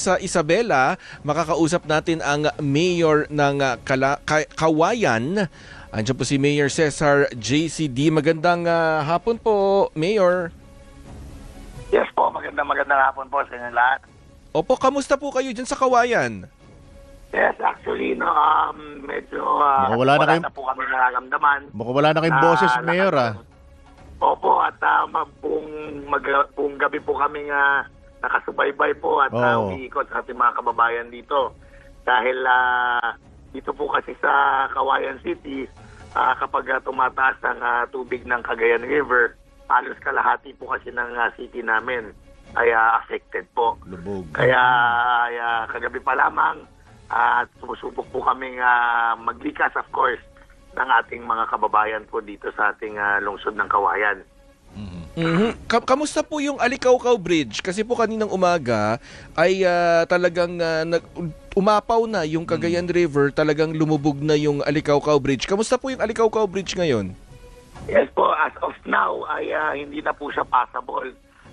Sa Isabela, makakausap natin ang mayor ng ah, Kala- Ka- Kawayan. Andiyan po si Mayor Cesar JCD. Magandang ah, hapon po, Mayor. Yes po, magandang magandang hapon po sa inyo lahat. Opo, kamusta po kayo dyan sa Kawayan? Yes, actually, no, um, medyo uh, Mukhang wala na kayong- na po kami nararamdaman. Mukhang wala na kayong Ah, boses, Mayor, ah. Opo, at uh, mag, buong, mag, buong gabi po kami nga nakasubaybay po at uh, Oo. umiikot sa ating mga kababayan dito. Dahil ah, dito po kasi sa Kawayan City, ah, kapag ah, tumataas ang ah, tubig ng Cagayan River, halos kalahati po kasi ng ah, city namin ay ah, affected po. Lubog. Kaya ah, kagabi pa lamang at sumusubok po kaming ah, maglikas of course ng ating mga kababayan po dito sa ating ah, lungsod ng Kawayan. Mhm. Ka- kamusta po yung Alikawkaw Bridge? Kasi po kaninang umaga ay ah, talagang ah, nag- umapaw na yung Cagayan River, talagang lumubog na yung Alikawkaw Bridge. Kamusta po yung Alikawkaw Bridge ngayon? Yes po, as of now ay ah, hindi na po siya passable.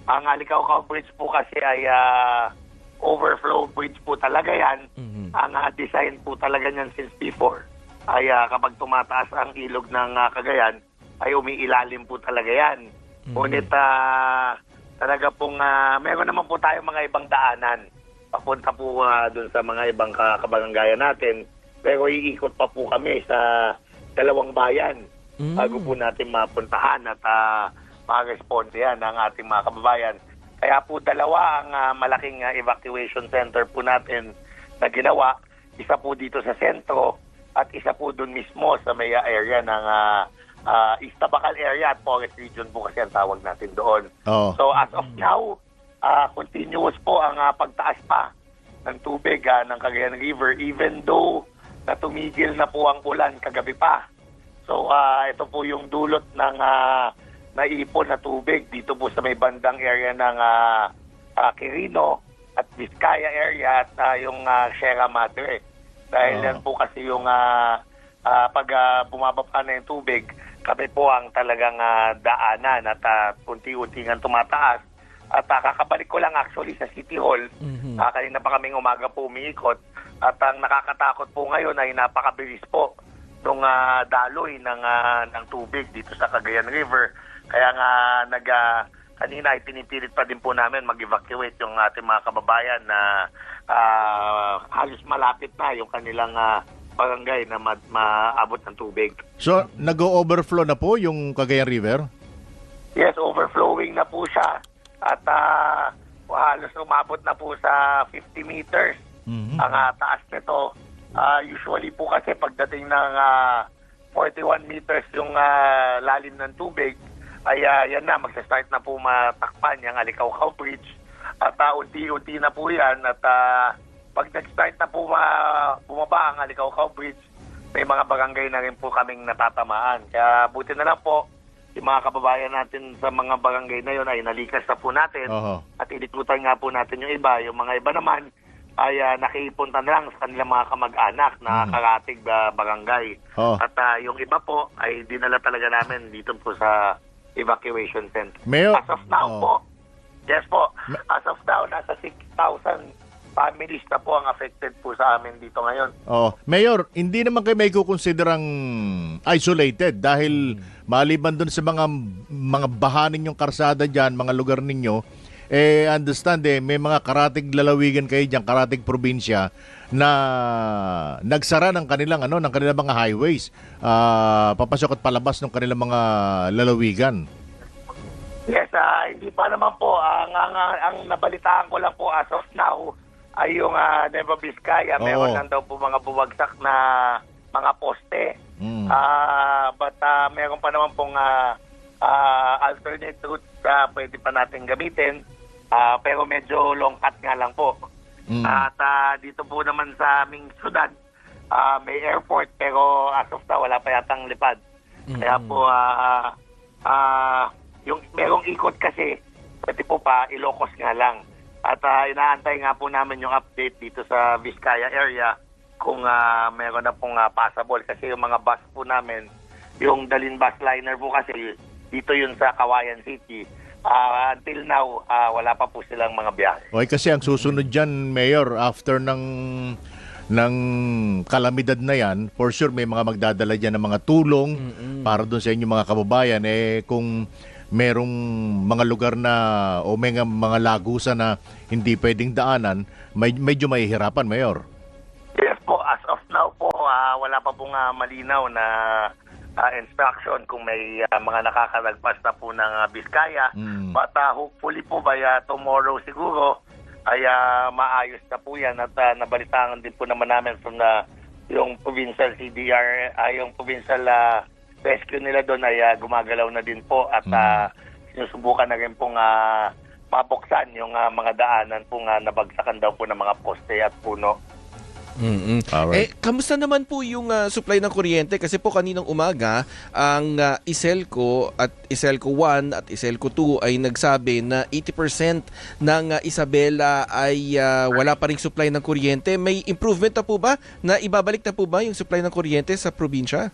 Ang Alicaucao Bridge po kasi ay ah, overflow bridge po talaga yan. Mhm. Ang ah, design po talaga niyan since before ay ah, kapag tumataas ang ilog ng ah, Cagayan ay umiilalim po talaga yan. Ngunit ah, talaga pong ah, meron naman po tayo mga ibang daanan papunta po ah, dun sa mga ibang ka- kabaranggayan natin. Pero iikot pa po kami sa dalawang bayan Mm. bago po natin mapuntahan at uh, ma-responde yan ng ating mga kababayan. Kaya po dalawa ang ah, malaking ah, evacuation center po natin na ginawa. Isa po dito sa sentro at isa po doon mismo sa may area ng uh, East Tabacal area at Forest Region po kasi ang tawag natin doon. Oo. So as of now, ah, continuous po ang ah, pagtaas pa ng tubig ah, ng Cagayan River even though na tumigil na po ang ulan kagabi pa. So ah, ito po yung dulot ng ah, naipon na tubig dito po sa may bandang area ng ah, ah, Quirino at Vizcaya area at ah, yung ah, Sierra Madre. Dahil Oo. yan po kasi yung ah, ah, pag ah, bumababa na yung tubig, kami po ang talagang ah, daanan at uh, unti-unti nga tumataas. At ah, kakabalik ko lang actually sa City Hall. Mhm. Ah, kanina pa kaming umaga po umiikot. At ang nakakatakot po ngayon ay napakabilis po nung ah, daloy ng, ah, ng tubig dito sa Cagayan River. Kaya nga nag, ah, kanina ay pinipilit pa din po namin mag-evacuate yung ating mga kababayan na ah, halos malapit na yung kanilang ah, barangay na ma- maabot ng tubig. So, nag-overflow na po yung Cagayan River? Yes, overflowing na po siya. At ah, halos umabot na po sa 50 meters Mhm. ang ah, taas nito. Ah, usually po kasi pagdating ng ah, 41 meters yung ah, lalim ng tubig, ay ah, yan na, magsa-start na po matakpan yung Alicaucao Bridge. At ah, unti-unti na po yan. At ah, pag nag-start na po ma- bumaba ang Alicaucao Bridge, may mga barangay na rin po kaming natatamaan. Kaya buti na lang po, yung mga kababayan natin sa mga barangay na yun ay nalikas na po natin Oho. at inikutan nga po natin yung iba. Yung mga iba naman ay uh, nakiipunta na lang sa kanilang mga kamag-anak na Mhm. karatig ah, barangay. Oh. At ah, yung iba po ay dinala talaga namin dito po sa evacuation center. Mayor, As of now oh. po, yes po, as of now, nasa 6,000 families na po ang affected po sa amin dito ngayon. Oh, Mayor, hindi naman kayo may kukonsiderang isolated dahil maliban doon sa mga mga bahanin yung karsada diyan, mga lugar ninyo, eh understand eh may mga karatig lalawigan kayo diyan, karatig probinsya na nagsara ng kanilang ano, ng kanilang mga highways. ah papasok at palabas ng kanilang mga lalawigan. Yes, ah, hindi pa naman po. Ang, ang, ang nabalitaan ko lang po as of now ay yung uh, Nueva Vizcaya. Meron Oo. lang daw po mga buwagsak na mga poste. Mm. Ah, but ah, meron pa naman pong ah, ah, alternate route na pwede pa natin gamitin. Ah, pero medyo long cut nga lang po. Mm. At ah, dito po naman sa aming syudad, ah, may airport pero as of now wala pa yatang lipad. Kaya po ah ah, yung merong ikot kasi pwede po pa Ilocos nga lang. At ah, inaantay nga po namin yung update dito sa Vizcaya area kung ah, meron na pong ah, passable kasi yung mga bus po namin, yung Dalin bus liner po kasi dito yun sa Kawayan City. ah, until now, ah, wala pa po silang mga biyahe. Okay, kasi ang susunod dyan, Mayor, after ng ng kalamidad na yan, for sure may mga magdadala dyan ng mga tulong para doon sa inyong mga kababayan. Eh, kung merong mga lugar na o may nga mga lagusan na hindi pwedeng daanan, may, medyo mahihirapan, Mayor. Yes po, as of now po, ah, wala pa pong ah, malinaw na ah, instruction kung may ah, mga nakakalagpas na po ng ah, Biskaya. Mm. But ah, hopefully po by ah, tomorrow siguro ay ah, maayos na po yan at ah, nabalitaan din po naman namin from the yung provincial CDR, ah, yung provincial ah, rescue nila doon ay ah, gumagalaw na din po at ah, sinusubukan na rin pong ah, mabuksan yung ah, mga daanan pong ah, nabagsakan daw po ng mga poste at puno. Mm-mm. Alright. Eh, kamusta naman po yung ah, supply ng kuryente? Kasi po kaninang umaga, ang ah, Iselco at Iselco 1 at Iselco 2 ay nagsabi na 80% ng ah, Isabela ay ah, wala pa ring supply ng kuryente. May improvement na po ba? Na ibabalik na po ba yung supply ng kuryente sa probinsya?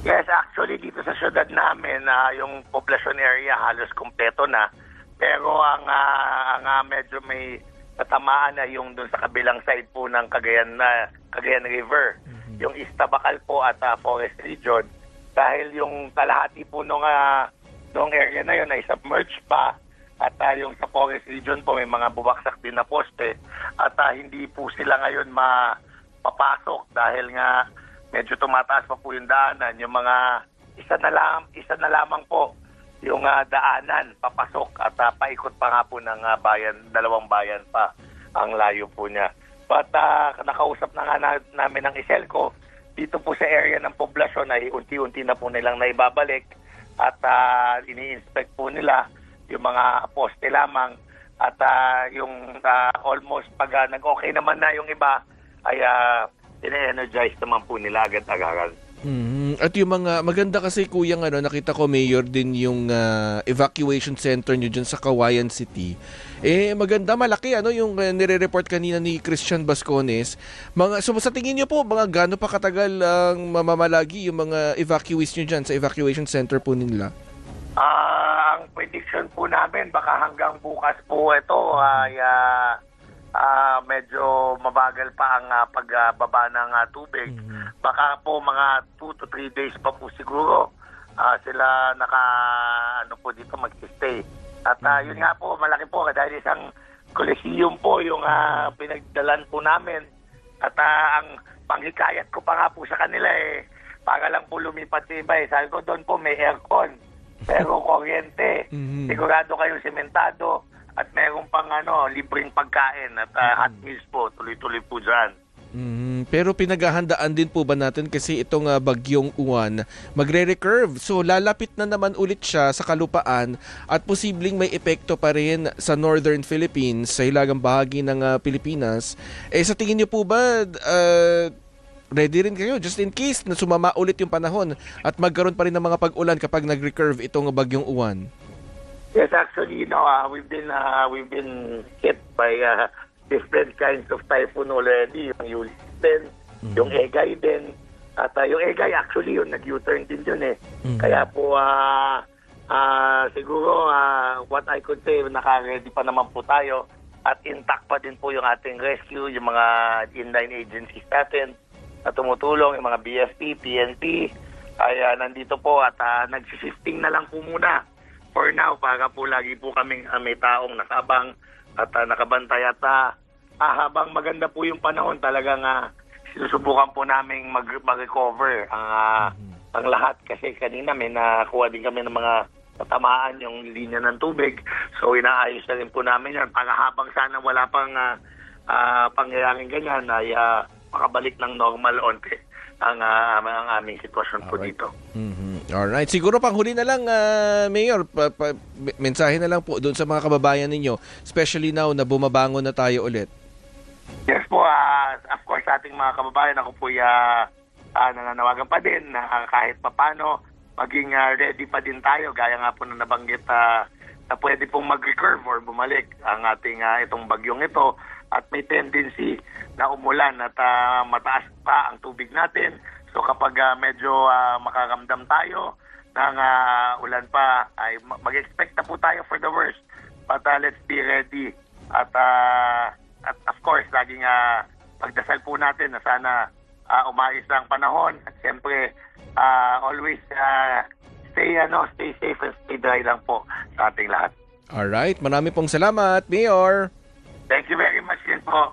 Yes, actually dito sa syudad namin, ah, yung population area halos kumpleto na. Pero ang ah, ang ah, medyo may natamaan na yung doon sa kabilang side po ng Cagayan na Cagayan River, yung Iztabacal po at ah, Forest Region. Dahil yung kalahati po nung ah, nung area na yun ay submerged pa at ah, yung sa Forest Region po may mga bubaksak din na poste at ah, hindi po sila ngayon mapapasok dahil nga medyo tumataas pa po yung daanan. Yung mga isa na lang, isa na lamang po yung ah, daanan papasok at ah, paikot pa nga po ng ah, bayan, dalawang bayan pa ang layo po niya. But ah, nakausap na nga na, namin ng Iselco, dito po sa area ng poblasyon ay unti-unti na po nilang naibabalik at ah, ini-inspect po nila yung mga poste lamang at ah, yung ah, almost pag ah, nag-okay naman na yung iba ay uh, energize naman po nila agad-agaran. Mhm. At yung mga maganda kasi kuyang ano nakita ko mayor din yung ah, evacuation center nyo dyan sa Kawayan City. Eh maganda malaki ano yung uh, nire-report kanina ni Christian Bascones. Mga so sa tingin niyo po mga gaano pa katagal ang mamamalagi yung mga evacuees nyo dyan sa evacuation center po nila? Ah, ang prediction po namin baka hanggang bukas po ito ay ah, ah, medyo mabagal pa ang ah, pagbaba ng ah, tubig. Baka po mga 2 to 3 days pa po siguro ah, sila naka ano po dito mag-stay. At ah, yun nga po malaki po dahil isang coliseum po yung ah, pinagdalan po namin. At ah, ang panghikayat ko pa nga po sa kanila eh para lang po lumipat sa iba eh. Sabi ko doon po may aircon. Pero kuryente. Mhm. Sigurado kayong sementado at meron pang ano, libreng pagkain at ah, hot meals po. Tuloy-tuloy po dyan. Mhm. Pero pinaghahandaan din po ba natin kasi itong ah, bagyong uwan magre-recurve. So lalapit na naman ulit siya sa kalupaan at posibleng may epekto pa rin sa northern Philippines, sa hilagang bahagi ng ah, Pilipinas. Eh sa tingin niyo po ba ah, ready rin kayo just in case na sumama ulit yung panahon at magkaroon pa rin ng mga pag-ulan kapag nag-recurve itong bagyong uwan? Yes, actually, you know, uh, we've been uh, we've been hit by uh, different kinds of typhoon already. Yung Yulis din, yung Egay din. At uh, yung Egay, actually, yung nag-U-turn din yun eh. Kaya po, uh, uh, siguro, uh, what I could say, naka-ready pa naman po tayo. At intact pa din po yung ating rescue, yung mga inline agencies natin na tumutulong, yung mga BFP, PNP, ay uh, nandito po at uh, nagsishifting na lang po muna for now para po lagi po kaming uh, may taong nakabang at uh, nakabantay at uh, ah, habang maganda po yung panahon talagang uh, sinusubukan po naming mag- mag-recover ang, ah, ang lahat kasi kanina may nakuha din kami ng mga tatamaan yung linya ng tubig so inaayos na rin po namin yan para habang sana wala pang uh, pangyayaring ganyan ay ah, makabalik ng normal onte ang, ah, ang aming sitwasyon po Alright. dito. Mhm. Alright. Siguro pang huli na lang, ah, Mayor, pa, pa- mensahe na lang po doon sa mga kababayan ninyo, especially now na bumabangon na tayo ulit. Yes po, ah, of course ating mga kababayan, ako po uh, nananawagan pa din na ah, kahit papano maging ah, ready pa din tayo gaya nga po na nabanggit ah, na pwede pong mag-recurve or bumalik ang ating ah, itong bagyong ito at may tendency na umulan at ah, mataas pa ang tubig natin. So kapag ah, medyo ah, makaramdam tayo ng ah, ulan pa, ay ma- mag-expect na po tayo for the worst. But ah, let's be ready. At, ah, at of course, laging ah, pagdasal po natin na sana ah, umayos na ang panahon. At siyempre, ah, always ah, stay, ano, stay safe and stay dry lang po sa ating lahat. Alright, marami pong salamat, Mayor. Thank you very much din po.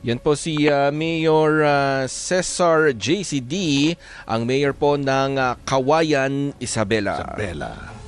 Yan po si ah, Mayor ah, Cesar JCD, ang mayor po ng ah, Kawayan, Isabela. Bella.